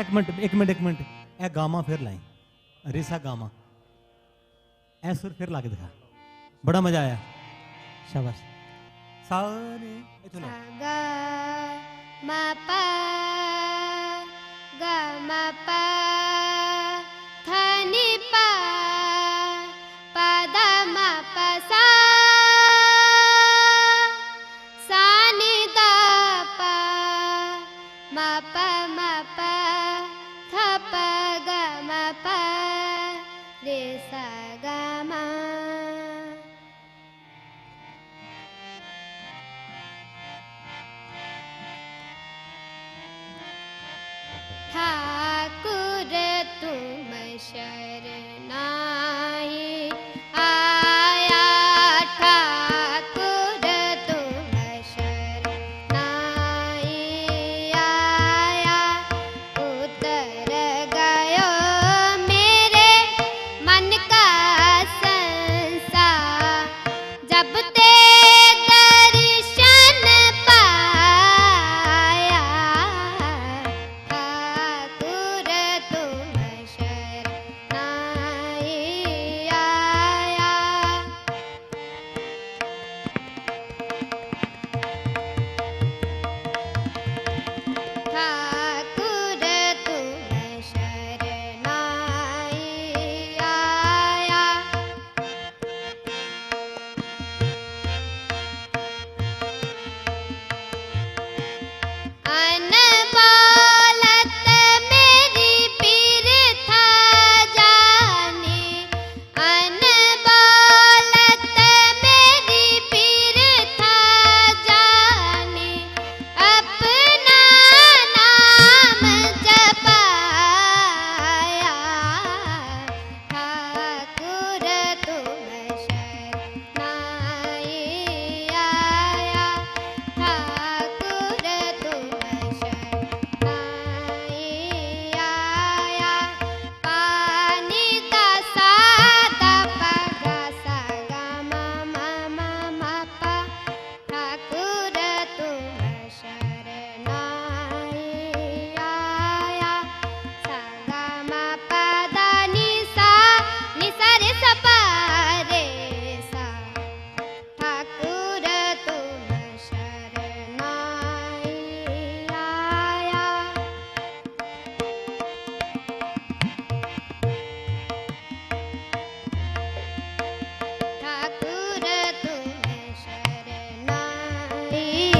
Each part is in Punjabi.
ਇੱਕ ਮਿੰਟ ਇੱਕ ਮਿੰਟ ਇੱਕ ਮਿੰਟ ਇਹ ਗਾਮਾ ਫਿਰ ਲਾਈ ਰੇਸਾ ਗਾਮਾ ਇਹ ਸੁਰ ਫਿਰ ਲਾ ਕੇ ਦਿਖਾ ਬੜਾ ਮਜ਼ਾ ਆਇਆ ਸ਼ਾਬਾਸ਼ ਸਾਰੇ ਇਥੋਂ ਲਾ ga ma pa ga ma pa This.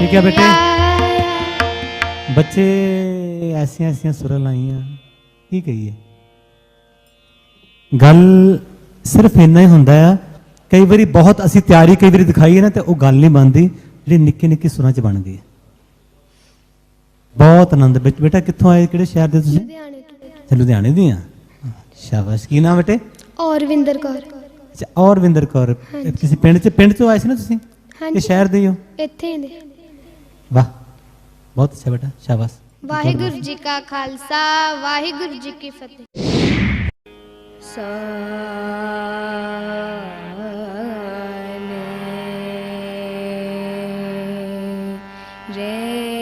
ਠੀਕ ਹੈ ਬੇਟੇ। ਬੱਚੇ ਐਸੀਆਂ ਐਸੀਆਂ ਸੁਰਾਂ ਲਾਈਆਂ ਕੀ ਕਹੀਏ? ਗੱਲ ਸਿਰਫ ਇੰਨਾ ਹੀ ਹੁੰਦਾ ਆ ਕਈ ਵਾਰੀ ਬਹੁਤ ਅਸੀਂ ਤਿਆਰੀ ਕਈ ਵਾਰੀ ਦਿਖਾਈਏ ਨਾ ਤੇ ਉਹ ਗੱਲ ਨਹੀਂ ਬਣਦੀ ਜਿਹੜੀ ਨਿੱਕੇ ਨਿੱਕੇ ਸੁਰਾਂ 'ਚ ਬਣ ਗਈ। ਬਹੁਤ ਆਨੰਦ ਵਿੱਚ ਬੇਟਾ ਕਿੱਥੋਂ ਆਏ ਕਿਹੜੇ ਸ਼ਹਿਰ ਦੇ ਤੁਸੀਂ? ਲੁਧਿਆਣੇ ਲੁਧਿਆਣੇ ਦੀ ਆ? ਸ਼ਾਬਾਸ਼ ਕੀ ਨਾਮ ਬੇਟੇ? ਔਰਵਿੰਦਰ ਕੌਰ। ਅੱਛਾ ਔਰਵਿੰਦਰ ਕੌਰ। ਕਿਸੇ ਪਿੰਡ 'ਚ ਪਿੰਡ 'ਚੋਂ ਆਏ ਸੀ ਨਾ ਤੁਸੀਂ? ਇਹ ਸ਼ਹਿਰ ਦੇ ਹੋ ਇੱਥੇ ਦੇ ਵਾਹ ਬਹੁਤ ਅੱਛਾ ਬੇਟਾ ਸ਼ਾਬਾਸ਼। ਵਾਹਿਗੁਰੂ ਜੀ ਕਾ ਖਾਲਸਾ ਵਾਹਿਗੁਰੂ ਜੀ ਕੀ ਫਤਿਹ। रे सा